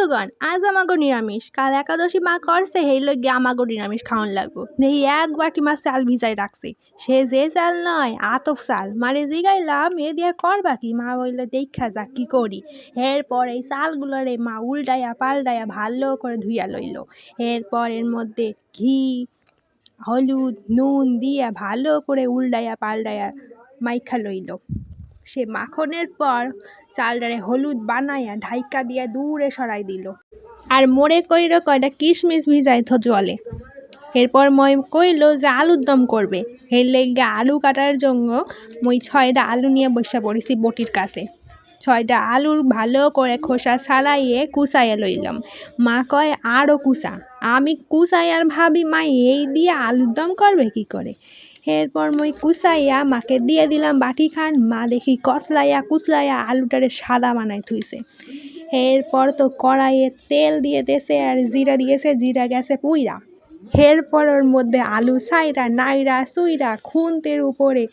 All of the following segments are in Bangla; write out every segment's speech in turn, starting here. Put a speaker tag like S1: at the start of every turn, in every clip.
S1: বন্ধুগণ, আজ আমাগো নিরামিষ। কাল একাদশী মা করছে হেই লগে আমাগো নিরামিষ খাওয়ান লাগবো। দেখি এক বাটি মা চাল ভিজাই রাখছে। সে যে চাল নয়, আতপ চাল। মারে জিগাইলাম, এ দিয়ে করবা কি মা বললে দেখা যাক কি করি? এরপর এই চালগুলোরে মা উল্টাইয়া পাল্টাইয়া ভালো করে ধুইয়া লইল। এরপর এর মধ্যে ঘি, হলুদ, নুন দিয়া ভালো করে উল্টাইয়া পাল্টাইয়া মাইখা লইল। সে মাখনের পর চালটারে হলুদ বানাইয়া ঢাইকা দিয়া দূরে সরাই দিল। আর মোড়ে কইর কয়টা কিশমিশ ভিজাই থ জলে। এরপর মই কইলো যে আলুর দম করবে। এর লেগে আলু কাটার জন্য মই ছয়টা আলু নিয়ে বসে পড়েছি বটির কাছে। ছয়টা আলুর ভালো করে খোসা ছাড়াইয়ে কুচাইয়া লইলাম। মা কয় আরও কুচা। আমি কুচাই আর ভাবি, মা, এই দিয়ে আলুর দম করবে কি করে? এরপর মই কুচাইয়া মাকে দিয়ে দিলাম বাটি খান। মা দেখি কসলাইয়া কুচলাইয়া আলুটারে সাদা বানাই থুইছে। এরপর তো কড়াইয়ে তেল দিয়ে দেছে আর জিরা দিয়েছে, জিরা গেছে পুইরা। এরপর ওর মধ্যে আলু সাইরা নাইরা সুইরা খুন্তির উপরে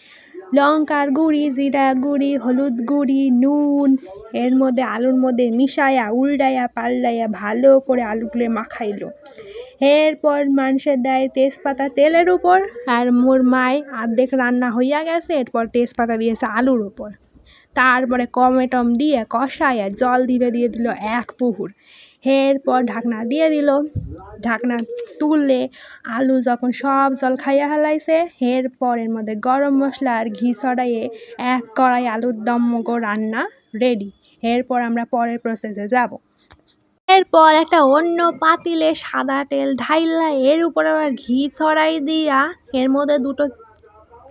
S1: লঙ্কার গুঁড়ি, জিরা গুঁড়ি, হলুদ গুঁড়ি, নুন, এর মধ্যে আলুর মধ্যে মিশায়া উল্টাইয়া পাল্টাইয়া ভালো করে আলুগুলো মাখাইলো। এরপর মানুষের দেয় তেজপাতা তেলের উপর আর মোর মায় আর্ধেক রান্না হইয়া গেছে, এরপর তেজপাতা দিয়েছে আলুর উপর। তারপরে টমেটম দিয়ে কষাইয়া জল ধীরে দিয়ে দিল এক পুহুর। এরপর ঢাকনা দিয়ে দিল। ঢাকনা তুললে আলু যখন সব জল খাইয়া হালাইছে এরপর এর মধ্যে গরম মশলা আর ঘি ছড়াইয়ে এক কড়াই আলুর দম রান্না রেডি। এরপর আমরা পরের প্রসেসে যাব। এরপর একটা অন্য পাতিলে সাদা তেল ঢাইলা, এর উপর আবার ঘি ছড়াই দিয়া এর মধ্যে দুটো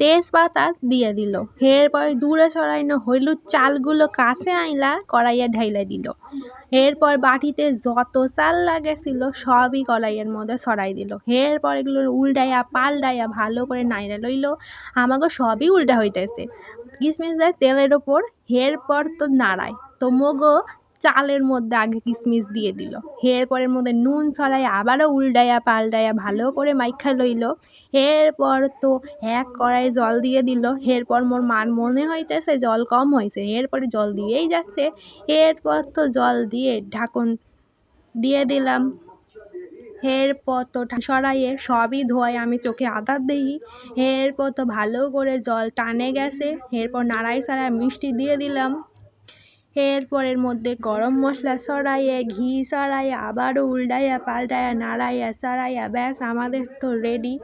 S1: তেজপাতা দিয়ে দিল। এরপর দূরে ছড়াইনো হলুদ চালগুলো কাছে আইলা কড়াইয়া ঢাইলা দিল। এরপর বাটিতে যত চাল লাগেছিল সবই কড়াইয়ের মধ্যে ছড়াই দিল। এরপর এগুলো উল্টাইয়া পাল্টাইয়া ভালো করে নাইরা লইল। আমাকে সবই উল্টা হইতেছে। কিসমিস দেয় তেলের ওপর এরপর তো নাড়ায়। তো মগো চালের মধ্যে আগে কিশমিশ দিয়ে দিল। এরপরের মধ্যে নুন ছড়াই আবারও উল্টাইয়া পাল্টাইয়া ভালো করে মাইখা লইল। এরপর তো এক কড়াই জল দিয়ে দিল। এরপর মোর মার মনে হইতেছে জল কম হয়েছে এরপরে জল দিয়েই যাচ্ছে। এরপর তো জল দিয়ে ঢাকন দিয়ে দিলাম। এরপর তো সরাইয়ে সবই ধোয়াই আমি চোখে আদার দিই। এরপর তো ভালো করে জল টানে গেছে। এরপর নাড়াই সাড়াই মিষ্টি দিয়ে দিলাম। এরপরের মধ্যে গরম মশলা ছড়াইয়ে ঘি ছড়াইয়ে আবারও উল্টাইয়া পাল্টাইয়া নাড়াইয়া ছড়াইয়া, ব্যাস আমাদের তো রেডি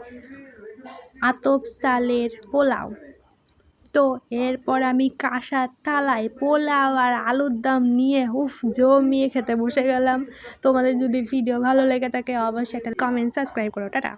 S1: আতপ চালের পোলাও। তো এরপর আমি কাঁসার থালায় পোলাও আর আলুর দম নিয়ে, উফ, জমিয়ে খেতে বসে গেলাম। তোমাদের যদি ভিডিও ভালো লেগে থাকে, অবশ্যই একটা কমেন্ট সাবস্ক্রাইব করো, টাটা।